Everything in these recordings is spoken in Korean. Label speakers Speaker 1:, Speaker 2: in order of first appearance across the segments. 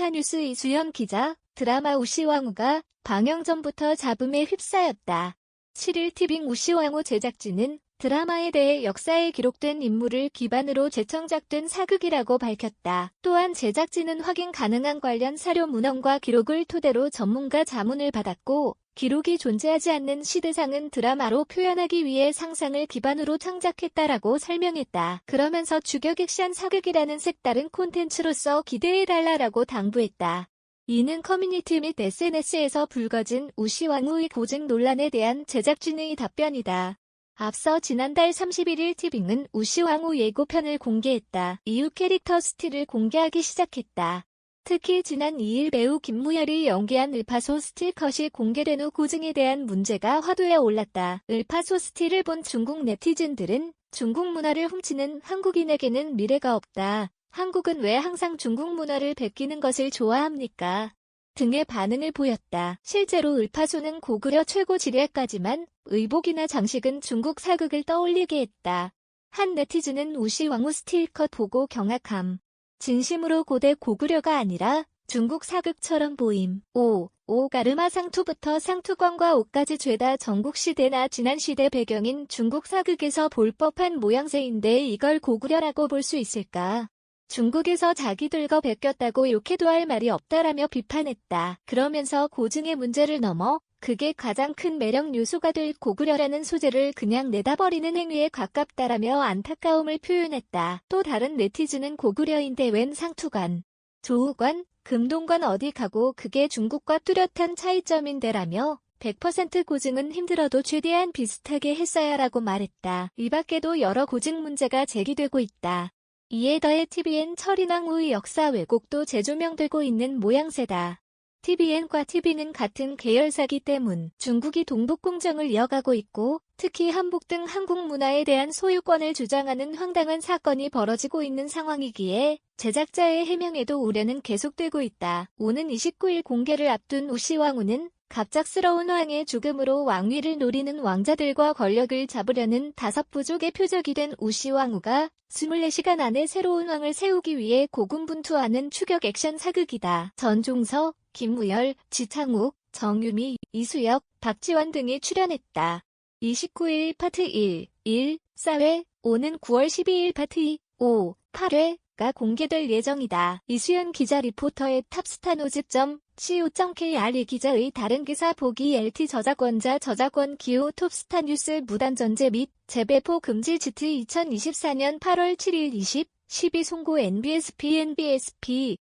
Speaker 1: 톱스타 뉴스 이수연 기자, 드라마 우시왕후가 방영 전부터 잡음에 휩싸였다. 7일 티빙 우시왕후 제작진은 드라마에 대해 역사에 기록된 인물을 기반으로 재청작된 사극이라고 밝혔다. 또한 제작진은 확인 가능한 관련 사료 문헌과 기록을 토대로 전문가 자문을 받았고, 기록이 존재하지 않는 시대상은 드라마로 표현하기 위해 상상을 기반으로 창작했다라고 설명했다. 그러면서 주격 액션 사극이라는 색다른 콘텐츠로서 기대해달라라고 당부했다. 이는 커뮤니티 및 SNS에서 불거진 우시왕후의 고증 논란에 대한 제작진의 답변이다. 앞서 지난달 31일 티빙은 우시왕후 예고편을 공개했다. 이후 캐릭터 스틸을 공개하기 시작했다. 특히 지난 2일 배우 김무열이 연기한 을파소 스틸 컷이 공개된 후 고증에 대한 문제가 화두에 올랐다. 을파소 스틸을 본 중국 네티즌들은 중국 문화를 훔치는 한국인에게는 미래가 없다. 한국은 왜 항상 중국 문화를 베끼는 것을 좋아합니까? 등의 반응을 보였다. 실제로 을파소는 고구려 최고 지뢰까지만 의복이나 장식은 중국 사극을 떠올리게 했다. 한 네티즌은 우시 왕후 스틸컷 보고 경악함. 진심으로 고대 고구려가 아니라 중국 사극처럼 보임. 5. 오 가르마 상투부터 상투관과 옷까지 죄다 전국시대나 지난시대 배경인 중국 사극에서 볼 법한 모양새인데 이걸 고구려라고 볼 수 있을까? 중국에서 자기들거 베꼈다고 욕해도 할 말이 없다라며 비판했다. 그러면서 고증의 문제를 넘어 그게 가장 큰 매력 요소가 될 고구려라는 소재를 그냥 내다버리는 행위에 가깝다라며 안타까움을 표현했다. 또 다른 네티즌은 고구려인데 웬 상투관, 조우관, 금동관 어디 가고 그게 중국과 뚜렷한 차이점인데라며 100% 고증은 힘들어도 최대한 비슷하게 했어야라고 말했다. 이 밖에도 여러 고증 문제가 제기되고 있다. 이에 더해 TVN 철인왕 후의 역사 왜곡도 재조명되고 있는 모양새다. TVN과 TV는 같은 계열사기 때문 중국이 동북공정을 이어가고 있고 특히 한복 등 한국 문화에 대한 소유권을 주장하는 황당한 사건이 벌어지고 있는 상황이기에 제작자의 해명에도 우려는 계속되고 있다. 오는 29일 공개를 앞둔 우시왕후는 갑작스러운 왕의 죽음으로 왕위를 노리는 왕자들과 권력을 잡으려는 다섯 부족의 표적이 된 우시 왕후가 24시간 안에 새로운 왕을 세우기 위해 고군분투하는 추격 액션 사극이다. 전종서, 김무열, 지창욱, 정유미, 이수혁, 박지원 등이 출연했다. 29일 파트 1, 1, 4회, 오는 9월 12일 파트 2, 5, 8회 가 공개될 예정이다. 이수연 기자 리포터의 탑스타노즈점 co.kr 이 기자의 다른 기사 보기 LT 저작권자 저작권 기호 톱스타 뉴스 무단 전제 및 재배포 금지 지트 2024년 8월 7일 20, 12 송고 NBSP NBSP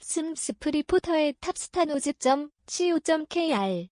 Speaker 1: 슴스프 리포터의 탑스타노즈점 co.kr